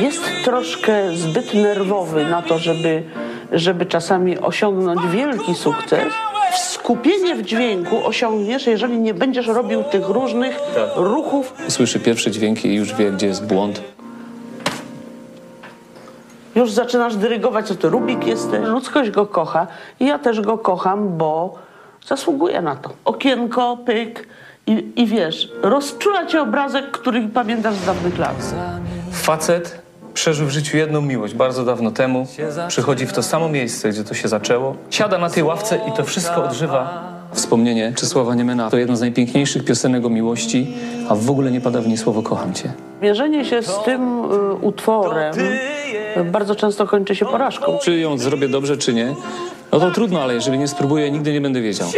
Jest troszkę zbyt nerwowy na to, żeby, żeby czasami osiągnąć wielki sukces. Skupienie w dźwięku osiągniesz, jeżeli nie będziesz robił tych różnych ruchów. Słyszy pierwsze dźwięki i już wie, gdzie jest błąd. Już zaczynasz dyrygować, co ty Rubik jesteś. Ludzkość go kocha i ja też go kocham, bo zasługuje na to. Okienko, pyk i, i wiesz, rozczula cię obrazek, który pamiętasz z dawnych lat. Facet przeżył w życiu jedną miłość bardzo dawno temu. Przychodzi w to samo miejsce, gdzie to się zaczęło. Siada na tej ławce i to wszystko odżywa. Wspomnienie Czesława Niemena to jedna z najpiękniejszych piosenek o miłości, a w ogóle nie pada w niej słowo kocham cię. Mierzenie się z tym y, utworem y, bardzo często kończy się porażką. Czy ją zrobię dobrze, czy nie? No to trudno, ale jeżeli nie spróbuję, nigdy nie będę wiedział.